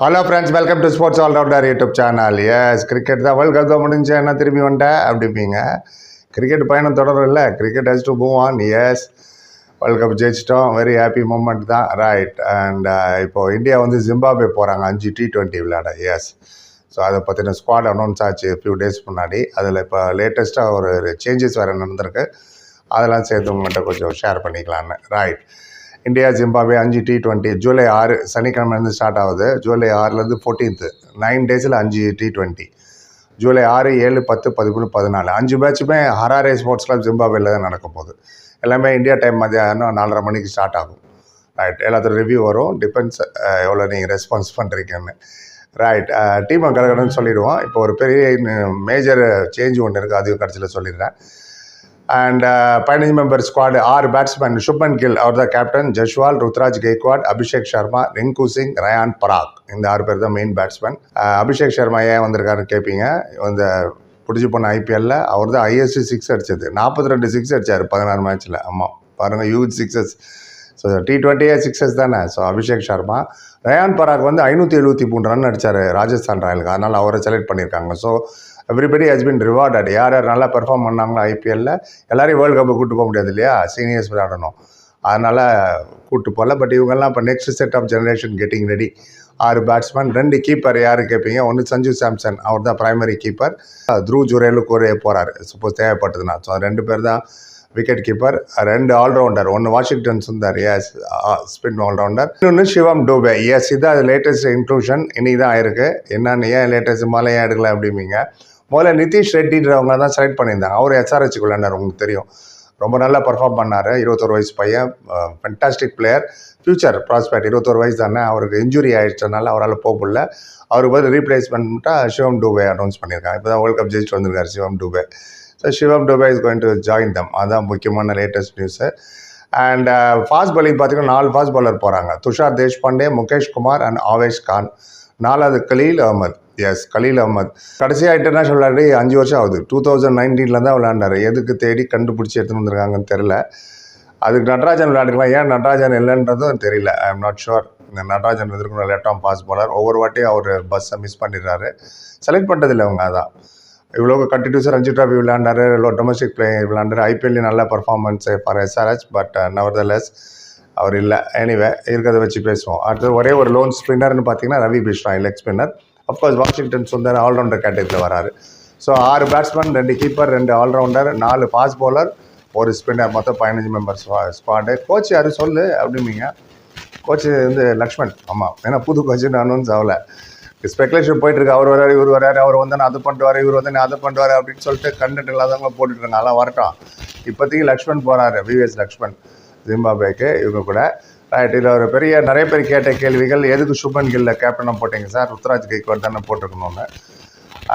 Hello friends welcome to sports allrounder YouTube channel yes cricket தான் world cup தான் முடிஞ்சு என்ன திரும்பி வந்துட்டேன் அப்படிப்பீங்க கிரிக்கெட் பயணம் தொடரும் இல்லை cricket has to move on yes world cup ஜெயிச்சிட்டோம். வெரி ஹாப்பி மூமெண்ட் தான். ரைட் அண்ட் இப்போது இந்தியா வந்து ஜிம்பாப்வே போகிறாங்க அஞ்சு டி டுவெண்ட்டி விளையாட. எஸ் ஸோ அதை பற்றின ஸ்குவாட் அனௌன்ஸ் ஆச்சு ஃபியூ டேஸ் முன்னாடி. அதில் இப்போ லேட்டஸ்ட்டாக ஒரு சேஞ்சஸ் வேறு நடந்திருக்கு. அதெல்லாம் சேர்த்து உங்கள்கிட்ட கொஞ்சம் ஷேர் பண்ணிக்கலான்னு ரைட் இந்தியா ஜிம்பாவே அஞ்சு டி டுவெண்ட்டி ஜூலை ஆறு சனிக்கிழமைலேருந்து ஸ்டார்ட் ஆகுது. ஜூலை ஆறுலேருந்து ஃபோர்டீன்த்து நைன் டேஸில் அஞ்சு டி டுவெண்ட்டி ஜூலை ஆறு ஏழு பத்து பதிமூணு பதினாலு. அஞ்சு மேட்சுமே ஹராரே ஸ்போர்ட்ஸ் கிளப் ஜிம்பாவேல தான் நடக்க போகுது. எல்லாமே இந்தியா டைம் மதியானம் நாலரை மணிக்கு ஸ்டார்ட் ஆகும். ரைட் எல்லாத்தோட ரிவ்யூ வரும். டிபெண்ட்ஸ் எவ்வளோ நீங்கள் ரெஸ்பான்ஸ் பண்ணுறீங்கன்னு ரைட் டீமை கடகடன்னு சொல்லிவிடுவோம் இப்போ ஒரு பெரிய மேஜர் சேஞ்ச் ஒன்று இருக்குது அதையும் கடைசியில் சொல்லிடுறேன். அண்ட் பதினஞ்சு மெம்பர் ஸ்குவாடு ஆறு பேட்ஸ்மேன் சுப்மன் கில் அவர் தான் கேப்டன் ஜஷ்வால் ருத்ராஜ் கெய்க்வாட் அபிஷேக் சர்மா ரிங்கு சிங் ரயான் பராக் இந்த ஆறு பேர் தான் மெயின் பேட்ஸ்மேன் அபிஷேக் சர்மா ஏன் வந்திருக்காருன்னு கேட்பீங்க இந்த பிடிச்சி போன ஐபிஎல்ல அவர் தான் ஐஎஸ்சி சிக்ஸ் அடிச்சது. நாற்பத்தி ரெண்டு சிக்ஸ் அடிச்சார் பதினாறு மேட்ச்சில் ஆமாம் பாருங்கள் யூத் சிக்ஸஸ் ஸோ டி டுவெண்ட்டியே சிக்ஸஸ் தானே. ஸோ அபிஷேக் சர்மா ரயான் பராக் வந்து ஐநூற்றி எழுபத்தி மூணு ரன் அடித்தார் ராஜஸ்தான் ராயலுக்கு அதனால் அவரை செலக்ட் பண்ணியிருக்காங்க. So everybody has been rewarded யார் யார் நல்லா பெர்ஃபார்ம் பண்ணாங்களோ ஐபிஎல்ல எல்லாரையும் வேர்ல்டு கப்பு கூட்டு போக முடியாது இல்லையா? சீனியர்ஸ் விளையாடணும். அதனால் கூப்பிட்டு போகல. பட் இவங்கெல்லாம் இப்போ next set of generation getting ready ஆறு பேட்ஸ்மேன் ரெண்டு கீப்பர் யார் கேட்பீங்க ஒன்று சஞ்சு சாம்சன் அவர் தான் பிரைமரி கீப்பர் த்ரூ ஜுரேலு கோரே போகிறார் சப்போஸ் தேவைப்பட்டதுன்னா. ஸோ ரெண்டு பேர் தான் விக்கெட் கீப்பர் ரெண்டு ஆல்ரவுண்டர் ஒன்று Washington Sundar. Yes spin allrounder இன்னொன்று சிவம் டூபே எஸ் இதான் அது லேட்டஸ்ட் இன்க்ளூஷன் இன்னைக்கு தான் ஆயிருக்கு. என்னன்னு ஏன் லேட்டஸ்ட் மேலே ஏன் எடுக்கல அப்படிம்பீங்க? முதல்ல நிதிஷ் ரெட்டின்றவங்க தான் செலக்ட் பண்ணியிருந்தாங்க அவர் எஸ்ஆர்ஹெச் விளையாண்டார் உங்களுக்கு தெரியும். ரொம்ப நல்லா பர்ஃபார்ம் பண்ணார். இருபத்தொரு வயசு பையன் ஃபென்டாஸ்டிக் பிளேயர் ஃபியூச்சர் ப்ராஸ்பெக்ட் இருபத்தொரு வயசு தானே அவருக்கு இன்ஜுரி ஆயிடுச்சனால அவரால் போக முடியல. அவருக்கு பதில் ரீப்ளேஸ்மெண்ட்டாக சிவம் டூபே அனௌன்ஸ் பண்ணியிருக்காங்க. இப்போ தான் வேர்ல்ட் கப் ஜெயிச்சுட்டு வந்திருக்காரு Shivam Dube. So Shivam Dube is going to join them அதுதான் முக்கியமான latest news and fast bowling பார்த்தீங்கன்னா நாலு ஃபாஸ்ட் பாலர் போகிறாங்க துஷார் தேஷ்பாண்டே முகேஷ் குமார் அண்ட் ஆவேஷ் கான். நாலாவது கலீல் அகமது. எஸ் கலீல் அகமத் கடைசியாக இன்டர்நேஷனல் விளையாடி அஞ்சு வருஷம் ஆகுது. டூ தௌசண்ட் நைன்டீனில் தான் விளையாண்டாரு. எதுக்கு தேடி கண்டுபிடிச்சி எடுத்துன்னு வந்திருக்காங்கன்னு தெரில அதுக்கு நடராஜன் விளையாடுக்கலாம் ஏன் நடராஜன் இல்லைன்றதும் தெரியல. ஐ எம் நாட் ஷுர் இந்த நடராஜன் எதிர்க்கணும் லேட்டாம் பாஸ் பாலர் ஒவ்வொரு வாட்டியும் uh, அவர் பஸ்ஸை மிஸ் பண்ணிடுறாரு. செலக்ட் பண்ணுறதில்ல அவங்க அதான். இவ்வளோ கண்டினியூஸாக ரஞ்சி ட்ராஃபி விளையாண்டாரு. இல்லை டொமஸ்டிக் பிளேயர் விளையாண்டாரு. ஐபிஎல்லையும் நல்ல performance for SRH but nevertheless அவர் இல்லை. எனிவே இருக்கிறத வச்சு பேசுவோம். அடுத்தது ஒரே ஒரு லோன் ஸ்பின்னர்னு பார்த்தீங்கன்னா Ravi Bishnoi leg spinner of course Washington Sundar allrounder கேட்டகரியில் வராரு. ஸோ ஆறு பேட்ஸ்மேன் ரெண்டு கீப்பர் ரெண்டு ஆல்ரவுண்டர் நாலு ஃபாஸ்ட் பவுலர் ஒரு ஸ்பின்னர் மொத்தம் பதினஞ்சு மெம்பர்ஸ் ஸ்குவாடு கோச் யார் சொல்லு அப்படிம்பீங்க? கோச் வந்து லக்ஷ்மண் ஆமாம் ஏன்னா புது கோச்சுன்னு அனௌன்ஸ் ஆகலை. ஸ்பெகுலேஷன் போயிட்டுருக்கு. அவர் வராரு இவர் வராரு அவர் வந்து நான் அதை பண்ணிட்டு இவர் வந்து நான் அதை பண்ணுவார் அப்படின்னு சொல்லிட்டு கண்டென்ட் இல்லாதவங்க போட்டுட்டு இருக்காங்க அதெல்லாம் வரட்டும். இப்போதைக்கு லக்ஷ்மண் போகிறாரு விவிஎஸ் லக்ஷ்மண் ஜிம்பாபேக்கு இவங்க கூட. ரைட் இதில் ஒரு பெரிய நிறைய பேர் கேட்ட கேள்விகள் எதுக்கு சுப்மன் கில்ல கேப்டனாக போட்டீங்க சார்? ருத்ராஜ் கைக்வாட் தானே போட்டிருக்கணும்னு.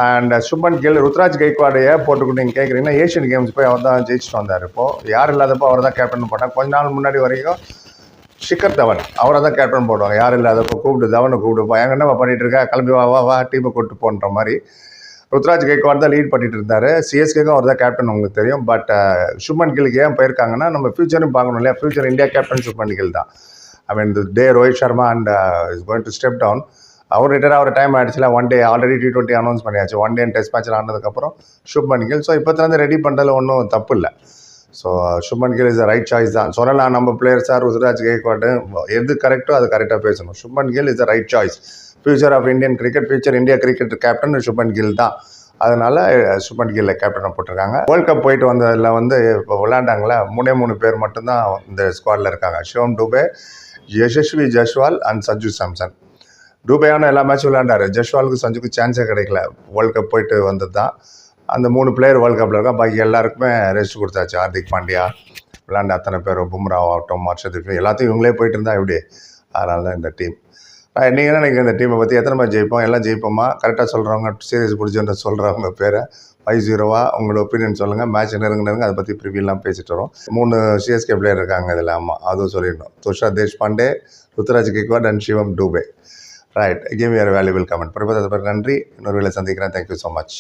அண்ட் uh, சுப்மன் கில் ருத்ராஜ் கைக்வாடையே போட்டுக்கிட்டு போட்டுக்கணும் நீங்கள் கேட்குறீங்கன்னா ஏஷியன் கேம்ஸ் போய் அவர் தான் ஜெயிச்சுட்டு வந்தார். இப்போது யார் இல்லாதப்போ அவர் தான் கேப்டன் போட்டாங்க கொஞ்ச நாள் முன்னாடி வரைக்கும் ஷிக்கர் தவன் அவரை தான் கேப்டன் போடுவாங்க. யார் இல்லாதப்போ கூப்பிட்டு தவனை கூப்பிட்டு எங்க என்னவா பண்ணிகிட்டு இருக்கா? கிளம்பி வா வா வா டீமை கூப்பிட்டு போன்ற மாதிரி. ருத்ராஜ் கேக்வாட் தான் லீட் பண்ணிட்டு இருந்தார் சிஎஸ்கேக்கும் அவர் தான் கேப்டன் உங்களுக்கு தெரியும். பட் சுப்மன் கில்லுக்கு ஏன் போயிருக்காங்கன்னா நம்ம ஃபியூச்சரும் பார்க்கணும் இல்லையா? Future India captain Shubman Gill தான். I mean the Rohit Sharma and is going to step down our retire ஆகிற டைம் ஆயிடுச்சுல one day already T twenty announce பண்ணியாச்சு. ஒன் டே டெஸ்ட் மேட்ச்சில் ஆனதுக்கப்புறம் சுப்மன் கில். ஸோ இப்போத்துலேருந்து ரெடி பண்ணுறதுல ஒன்றும் தப்பு இல்லை. So Shubman Gill is right choice தான். சொல்லலாம் நம்ம பிளேயர் சார் ருத்ராஜ் கேக்வாட்டு எது கரெக்டோ அது கரெக்டாக பேசணும். Shubman Gill is a right choice future of Indian cricket future India cricket captain Shubman Gill தான். அதனால் சுப்மன் கில்லை கேப்டனை போட்டிருக்காங்க. வேர்ல்ட் கப் போயிட்டு வந்ததில் வந்து இப்போ விளாண்டாங்களே மூணே மூணு பேர் மட்டும்தான் இந்த ஸ்குவாடில் இருக்காங்க. ஷோம் டூபே யசஸ்வி ஜஸ்வால் அண்ட் சஞ்சு சாம்சன் டூபேயான எல்லா மேட்சும் விளையாண்டாரு. ஜஸ்வாலுக்கு சஞ்சுக்கு சான்ஸே கிடைக்கல. வேர்ல்ட் கப் போயிட்டு வந்தது தான் அந்த மூணு பிளேயர் வேர்ல்ட் கப்பில் இருக்கா பாக்கி எல்லாருக்குமே ரெஸ்ட் கொடுத்தாச்சு. ஹார்திக் பாண்டியா விளாண்ட அத்தனை பேர் பும்ரா ஆகட்டும் ஹர்ஷதீப் எல்லாத்தையும் இவங்களே போயிட்டு இருந்தா இப்படி அதனால தான் இந்த டீம் நீங்கள் என்ன இந்த டீமை பற்றி எத்தனை மாதிரி ஜெயிப்போம் எல்லாம் ஜெயிப்போமா? கரெக்டாக சொல்கிறவங்க சீரியஸ் பிடிச்சோன்ற சொல்கிறவங்க பேரை ஃபைவ் ஜீரோவா உங்களோட ஒப்பீனியன் சொல்லுங்கள் மேட்ச் நெருங்க நெருங்க அதை பற்றி ப்ரிவியூலாம் பேசிட்டு வரோம் மூணு சிஎஸ்கே பிளேயர் இருக்காங்க இதில் ஆமாம் அதுவும் சொல்லிடணும். Tushar Deshpande Ruturaj Gaikwad and Shivam Dube. Right give your valuable comment Prabhu நன்றி. இன்னொரு வேலை சந்திக்கிறேன். Thank you so much